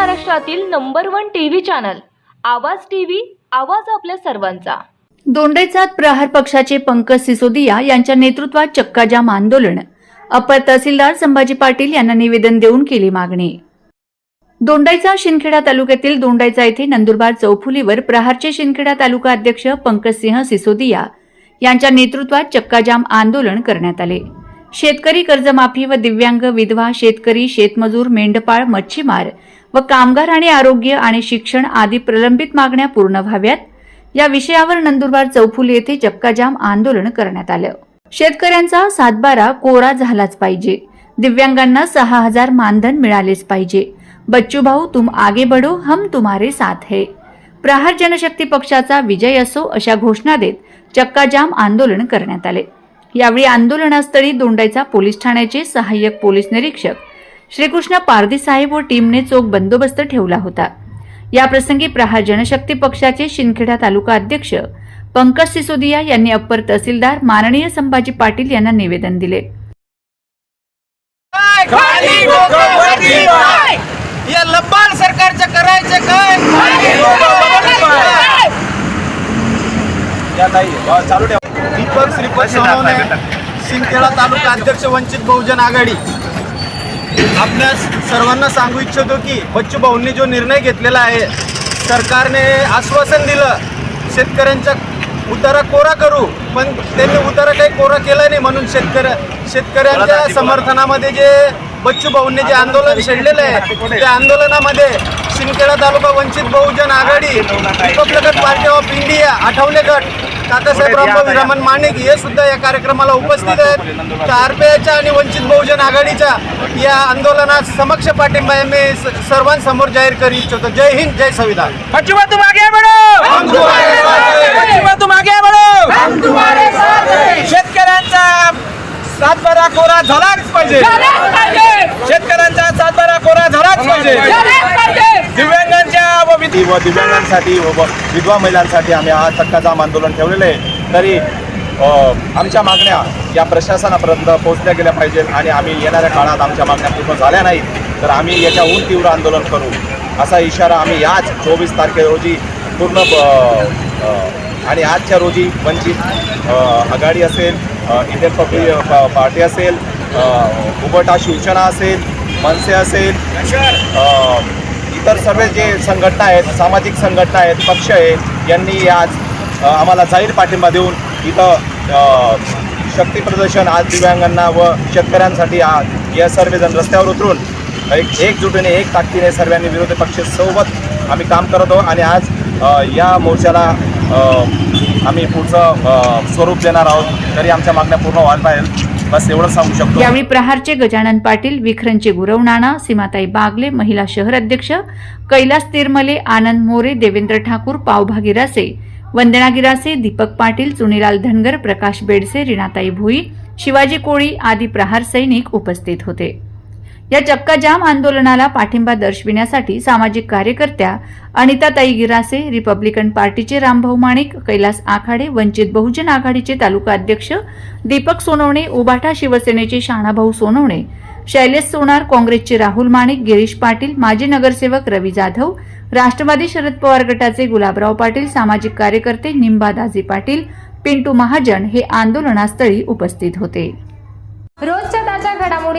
महाराष्ट्रातील number one TV channel Awaaz TV Awaaz आपल्या सर्वांचा. दोंडेचात प्रहार पक्षाचे पंकज सिसोदिया यांच्या नेतृत्वात चक्काजाम आंदोलन. अपर तहसीलदार संभाजी पाटील यांना निवेदन देऊन केली मागणी. दोंडाईचा शिंदखेडा तालुक्यातील दोंडाईचा येथे नंदुरबार चौफुलीवर प्रहारचे शिंदखेडा तालुका अध्यक्ष पंकजसिंह सिसोदिया यांच्या नेतृत्वात चक्काजाम आंदोलन करण्यात आले. शेतकरी कर्जमाफी व दिव्यांग विधवा शेतकरी शेतमजूर मेंढपाळ मच्छीमार व कामगार आणि आरोग्य आणि शिक्षण आदी प्रलंबित मागण्या पूर्ण व्हाव्यात. या विषयावर नंदुरबार चौफुली येथे चक्काजाम आंदोलन करण्यात आलं. शेतकऱ्यांचा सातबारा कोरा झालाच पाहिजे. दिव्यांगांना सहा हजार मानधन मिळालेच पाहिजे. बच्चू भाऊ तुम आगे बढो हम तुम्हारे साथ है. प्रहार जनशक्ती पक्षाचा विजय असो अशा घोषणा देत चक्काजाम आंदोलन करण्यात आले. यावेळी आंदोलनास्थळी दोंडाईचा पोलीस ठाण्याचे सहाय्यक पोलीस निरीक्षक श्रीकृष्ण पारधी साहेब व टीमने चोख बंदोबस्त ठेवला होता. याप्रसंगी प्रहार जनशक्ती पक्षाचे शिंदखेडा तालुका अध्यक्ष पंकज सिसोदिया यांनी अप्पर तहसीलदार माननीय संभाजी पाटील यांना निवेदन दिले. या लब्बाल सरकारचं करायचं काय? दीपक श्रीपत सोनवणे शिंदखेडा तालुका अध्यक्ष वंचित बहुजन आघाडी. आपल्या सर्वांना सांगू इच्छितो की बच्चू भाऊंनी जो निर्णय घेतलेला आहे सरकारने आश्वासन दिलं शेतकऱ्यांच्या उतारा कोरा करू पण त्यांनी उतारा काही कोरा केला नाही म्हणून शेतकऱ्या शेतकऱ्यांच्या समर्थनामध्ये जे बच्चू भाऊंनी जे आंदोलन छेडलेलं आहे त्या आंदोलनामध्ये शिंदखेडा तालुका Vanchit Bahujan Aghadi Republican party of India Athawale गट रामभाऊ विरामन माणिक हे सुद्धा या कार्यक्रमाला उपस्थित आहेत. तर आरपीआयच्या आणि वंचित बहुजन आघाडीच्या या आंदोलनात समक्ष पाठिंबा मी सर्वांसमोर जाहीर करू इच्छितो. जय हिंद जय संविधान. हैं. शेतकऱ्यांचा सातबारा कोरा झालाच पाहिजे शेतकऱ्यांचा सातबारा कोरा झालाच पाहिजे दिव्यांगांच्या व विधी महिलांसाठी व विधवा महिलांसाठी आम्ही हा चक्काजाम आंदोलन ठेवलेलं आहे. तरी आमच्या मागण्या या प्रशासनापर्यंत पोहोचल्या गेल्या पाहिजेत आणि आम्ही येणाऱ्या काळात आमच्या मागण्या पूर्ण झाल्या नाहीत. तर आम्ही याच्याहून तीव्र आंदोलन करू. असा इशारा आम्ही याच चोवीस तारखे रोजी पूर्ण आणि आजच्या रोजी वंचित आघाडी असेल इंडियन पब्लिक प- पार्टी असेल उबटा शिवसेना असेल मनसे असेल इतर सर्व जे संघटना आहेत सामाजिक संघटना आहेत पक्ष आहेत यांनी आज आम्हाला जाहीर पाठिंबा देऊन इथं शक्ती प्रदर्शन आज दिव्यांगांना व शेतकऱ्यांसाठी आज या सर्वजण रस्त्यावर उतरून एक एकजुटीने एक ताकदीने सर्वांनी विरोधी पक्षासोबत आम्ही काम करत आहोत आणि आज या मोर्चाला आम्ही पुढचं स्वरूप देणार आहोत. तरी आमच्या मागण्या पूर्ण व्हायला पाहिजे. बस एवढं सांगू शकतो. यावेळी प्रहारचे गजानन पाटील विखरंचे गुरव नाना सीमाताई बागले महिला शहर अध्यक्ष कैलास तिरमले आनंद मोरे देवेंद्र ठाकूर पावभा गिरासे वंदना गिरासे दीपक पाटील चुनीलाल धनगर प्रकाश बेडसे रिणाताई भुई शिवाजी कोळी आदी प्रहार सैनिक उपस्थित होते. या चक्काजाम आंदोलनाला पाठिंबा दर्शविण्यासाठी सामाजिक कार्यकर्त्या अनिताताई गिरासे रिपब्लिकन पार्टीचे रामभाऊ माणिक कैलास आखाडे वंचित बहुजन आघाडीचे तालुका अध्यक्ष दीपक सोनवणे उबाठा शिवसेनेचे शाणाभाऊ सोनवणे शैलेश सोनार काँग्रेसचे राहुल माणिक गिरीश पाटील माजी नगरसेवक रवी जाधव राष्ट्रवादी शरद पवार गटाचे गुलाबराव पाटील सामाजिक कार्यकर्ते निंबादाजी पाटील पिंटू महाजन हे आंदोलनास्थळी उपस्थित होते. रोजच्या